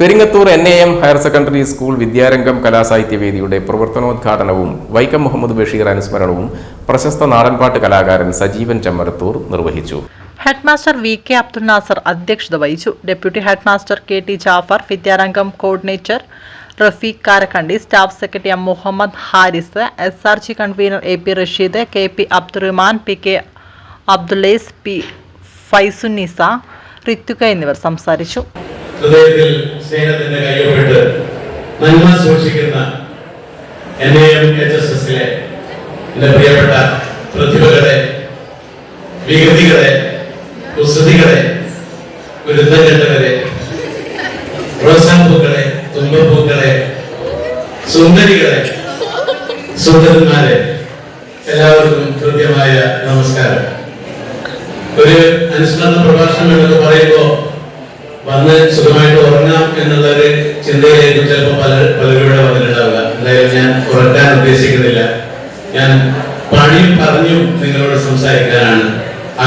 Peringathur N A M higher secondary school Vidyarangam കലാസാഹിത്യവേദിയുടെ പ്രവർത്തനോദ്ഘാടനവും വൈക്കം മുഹമ്മദ് ബഷീർ അനുസ്മരണവും പ്രശസ്ത നാടൻപാട്ട് കലാകാരൻ സജീവൻ ചമ്മരത്തൂർ നിർവഹിച്ചു. Headmaster V K Abdul Nasar അധ്യക്ഷത വഹിച്ചു. Deputy headmaster K T Jafar Vidyarangam coordinator Rafeeq Karakkandi staff secretary M Muhammad Haris S R G convener A P Rasheed K P Abdurahman P K അബ്ദുലേസ് P Faizunnisa Rithuka എന്നിവർ സംസാരിച്ചു. ഹൃദയത്തിൽ സ്നേഹത്തിന്റെ കയ്യൊപ്പിട്ട് നന്മ സൂക്ഷിക്കുന്ന N A H S എസിലെ എന്റെ പ്രിയപ്പെട്ട പ്രതിഭകളെ വികൃതികളെ കുസൃതികളെ ഗുരുത്തങ്കട്ടവരെ റോസാമ്പൂക്കളെ തുമ്പപ്പൂക്കളെ സുന്ദരികളെ സുന്ദരന്മാരെ എല്ലാവർക്കും കൃത്യമായ നമസ്കാരം. ഒരു അനുസ്മരണ പ്രഭാഷണം എന്നൊക്കെ പറയുമ്പോ വന്ന് സുഖമായിട്ട് ഉറങ്ങാം എന്നുള്ള ഒരു ചിന്തയിലായിരിക്കും ചിലപ്പോൾ പല പലരുടെ വന്നിട്ടുണ്ടാവുക. അല്ലെങ്കിൽ ഞാൻ ഉറക്കാൻ ഉദ്ദേശിക്കുന്നില്ല. ഞാൻ പണിയും പറഞ്ഞും നിങ്ങളോട് സംസാരിക്കാനാണ്.